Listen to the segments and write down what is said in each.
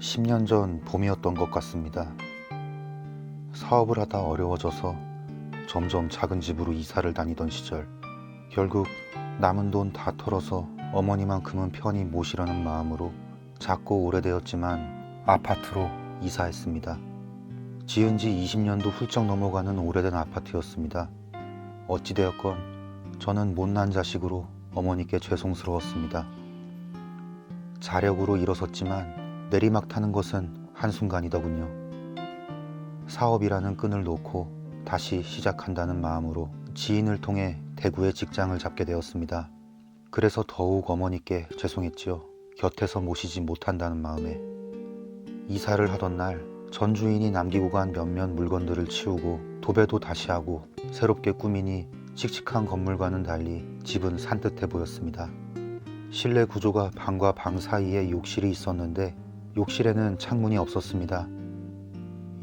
10년 전 봄이었던 것 같습니다. 사업을 하다 어려워져서 점점 작은 집으로 이사를 다니던 시절, 결국 남은 돈 다 털어서 어머니만큼은 편히 모시라는 마음으로 작고 오래되었지만 아파트로 이사했습니다. 지은 지 20년도 훌쩍 넘어가는 오래된 아파트였습니다. 어찌되었건 저는 못난 자식으로 어머니께 죄송스러웠습니다. 자력으로 일어섰지만 내리막 타는 것은 한순간이더군요. 사업이라는 끈을 놓고 다시 시작한다는 마음으로 지인을 통해 대구에 직장을 잡게 되었습니다. 그래서 더욱 어머니께 죄송했지요. 곁에서 모시지 못한다는 마음에. 이사를 하던 날 전 주인이 남기고 간 몇몇 물건들을 치우고 도배도 다시 하고 새롭게 꾸미니 칙칙한 건물과는 달리 집은 산뜻해 보였습니다. 실내 구조가 방과 방 사이에 욕실이 있었는데 욕실에는 창문이 없었습니다.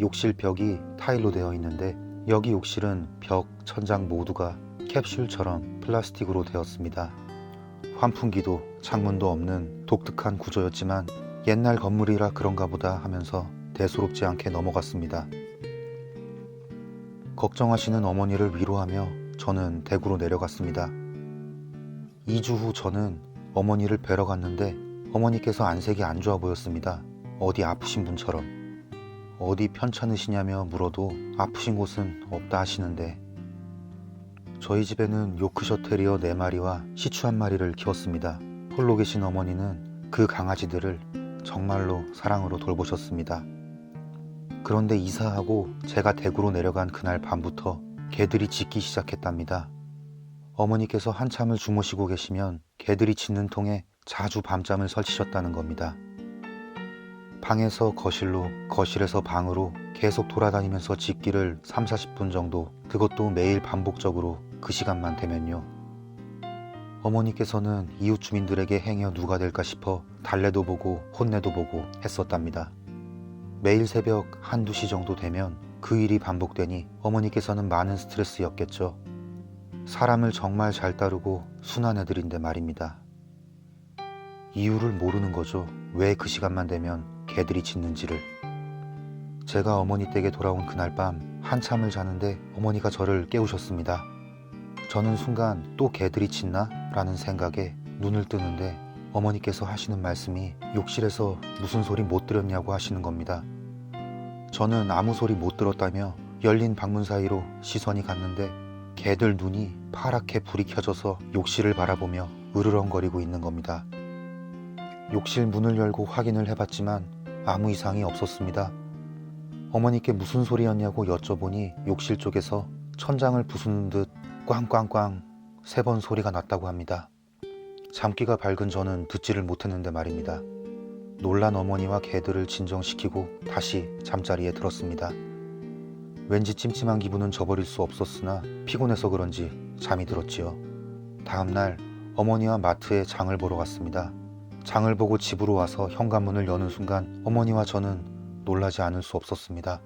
욕실 벽이 타일로 되어 있는데 여기 욕실은 벽, 천장 모두가 캡슐처럼 플라스틱으로 되었습니다. 환풍기도 창문도 없는 독특한 구조였지만 옛날 건물이라 그런가 보다 하면서 대수롭지 않게 넘어갔습니다. 걱정하시는 어머니를 위로하며 저는 대구로 내려갔습니다. 2주 후 저는 어머니를 뵈러 갔는데 어머니께서 안색이 안 좋아 보였습니다. 어디 아프신 분처럼. 어디 편찮으시냐며 물어도 아프신 곳은 없다 하시는데 저희 집에는 요크셔 테리어 4마리와 시추 한 마리를 키웠습니다. 홀로 계신 어머니는 그 강아지들을 정말로 사랑으로 돌보셨습니다. 그런데 이사하고 제가 대구로 내려간 그날 밤부터 개들이 짖기 시작했답니다. 어머니께서 한참을 주무시고 계시면 개들이 짖는 통에 자주 밤잠을 설치셨다는 겁니다. 방에서 거실로, 거실에서 방으로 계속 돌아다니면서 짖기를 3, 40분 정도, 그것도 매일 반복적으로 그 시간만 되면요. 어머니께서는 이웃 주민들에게 행여 누가 될까 싶어 달래도 보고 혼내도 보고 했었답니다. 매일 새벽 한두 시 정도 되면 그 일이 반복되니 어머니께서는 많은 스트레스였겠죠. 사람을 정말 잘 따르고 순한 애들인데 말입니다. 이유를 모르는 거죠. 왜 그 시간만 되면 개들이 짖는지를. 제가 어머니 댁에 돌아온 그날 밤 한참을 자는데 어머니가 저를 깨우셨습니다. 저는 순간 또 개들이 짖나? 라는 생각에 눈을 뜨는데 어머니께서 하시는 말씀이 욕실에서 무슨 소리 못 들었냐고 하시는 겁니다. 저는 아무 소리 못 들었다며 열린 방문 사이로 시선이 갔는데 개들 눈이 파랗게 불이 켜져서 욕실을 바라보며 으르렁거리고 있는 겁니다. 욕실 문을 열고 확인을 해봤지만 아무 이상이 없었습니다. 어머니께 무슨 소리였냐고 여쭤보니 욕실 쪽에서 천장을 부수는 듯 꽝꽝꽝 세 번 소리가 났다고 합니다. 잠기가 밝은 저는 듣지를 못했는데 말입니다. 놀란 어머니와 개들을 진정시키고 다시 잠자리에 들었습니다. 왠지 찜찜한 기분은 저버릴 수 없었으나 피곤해서 그런지 잠이 들었지요. 다음날 어머니와 마트에 장을 보러 갔습니다. 장을 보고 집으로 와서 현관문을 여는 순간 어머니와 저는 놀라지 않을 수 없었습니다.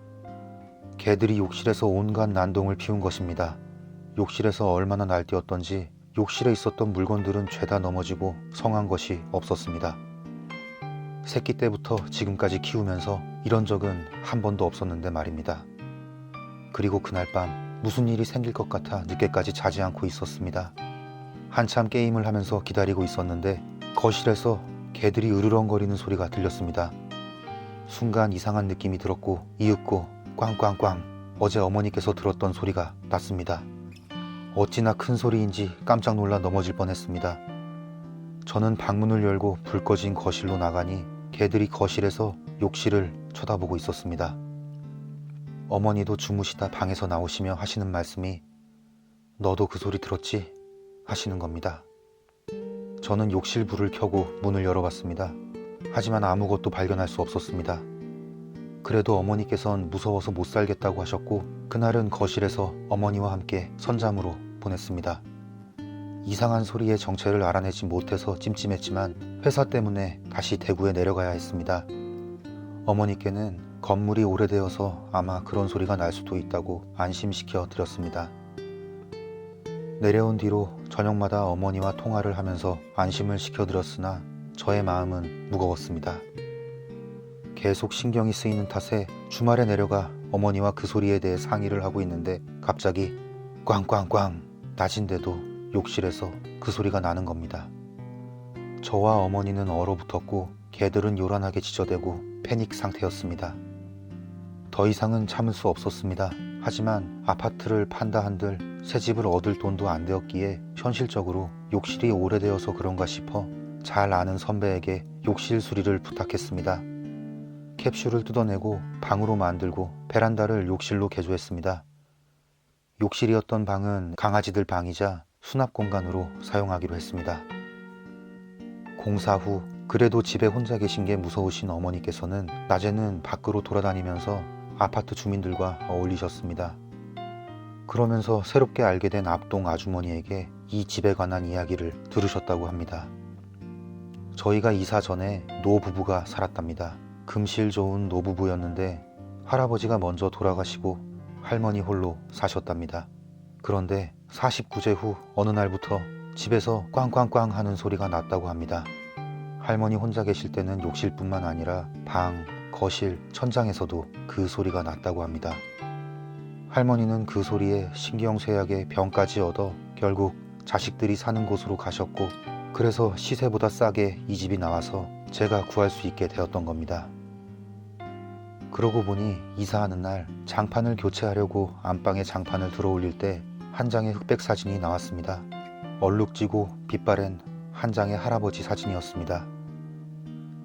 개들이 욕실에서 온갖 난동을 피운 것입니다. 욕실에서 얼마나 날뛰었던지 욕실에 있었던 물건들은 죄다 넘어지고 성한 것이 없었습니다. 새끼 때부터 지금까지 키우면서 이런 적은 한 번도 없었는데 말입니다. 그리고 그날 밤 무슨 일이 생길 것 같아 늦게까지 자지 않고 있었습니다. 한참 게임을 하면서 기다리고 있었는데 거실에서 개들이 으르렁거리는 소리가 들렸습니다. 순간 이상한 느낌이 들었고 이윽고 꽝꽝꽝 어제 어머니께서 들었던 소리가 났습니다. 어찌나 큰 소리인지 깜짝 놀라 넘어질 뻔했습니다. 저는 방문을 열고 불 꺼진 거실로 나가니 개들이 거실에서 욕실을 쳐다보고 있었습니다. 어머니도 주무시다 방에서 나오시며 하시는 말씀이 너도 그 소리 들었지? 하시는 겁니다. 저는 욕실 불을 켜고 문을 열어봤습니다. 하지만 아무것도 발견할 수 없었습니다. 그래도 어머니께선 무서워서 못 살겠다고 하셨고 그날은 거실에서 어머니와 함께 선잠으로 보냈습니다. 이상한 소리의 정체를 알아내지 못해서 찜찜했지만 회사 때문에 다시 대구에 내려가야 했습니다. 어머니께는 건물이 오래되어서 아마 그런 소리가 날 수도 있다고 안심시켜 드렸습니다. 내려온 뒤로 저녁마다 어머니와 통화를 하면서 안심을 시켜드렸으나 저의 마음은 무거웠습니다. 계속 신경이 쓰이는 탓에 주말에 내려가 어머니와 그 소리에 대해 상의를 하고 있는데 갑자기 꽝꽝꽝 낮인데도 욕실에서 그 소리가 나는 겁니다. 저와 어머니는 얼어붙었고 개들은 요란하게 지저대고 패닉 상태였습니다. 더 이상은 참을 수 없었습니다. 하지만 아파트를 판다 한들 새 집을 얻을 돈도 안 되었기에 현실적으로 욕실이 오래되어서 그런가 싶어 잘 아는 선배에게 욕실 수리를 부탁했습니다. 캡슐을 뜯어내고 방으로 만들고 베란다를 욕실로 개조했습니다. 욕실이었던 방은 강아지들 방이자 수납 공간으로 사용하기로 했습니다. 공사 후 그래도 집에 혼자 계신 게 무서우신 어머니께서는 낮에는 밖으로 돌아다니면서 아파트 주민들과 어울리셨습니다. 그러면서 새롭게 알게 된 앞동 아주머니에게 이 집에 관한 이야기를 들으셨다고 합니다. 저희가 이사 전에 노부부가 살았답니다. 금실 좋은 노부부였는데 할아버지가 먼저 돌아가시고 할머니 홀로 사셨답니다. 그런데 49제 후 어느 날부터 집에서 꽝꽝꽝 하는 소리가 났다고 합니다. 할머니 혼자 계실 때는 욕실뿐만 아니라 방, 거실, 천장에서도 그 소리가 났다고 합니다. 할머니는 그 소리에 신경쇠약에 병까지 얻어 결국 자식들이 사는 곳으로 가셨고 그래서 시세보다 싸게 이 집이 나와서 제가 구할 수 있게 되었던 겁니다. 그러고 보니 이사하는 날 장판을 교체하려고 안방에 장판을 들어 올릴 때 한 장의 흑백 사진이 나왔습니다. 얼룩지고 빛바랜 한 장의 할아버지 사진이었습니다.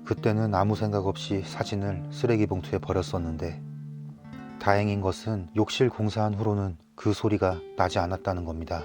그때는 아무 생각 없이 사진을 쓰레기 봉투에 버렸었는데 다행인 것은 욕실 공사한 후로는 그 소리가 나지 않았다는 겁니다.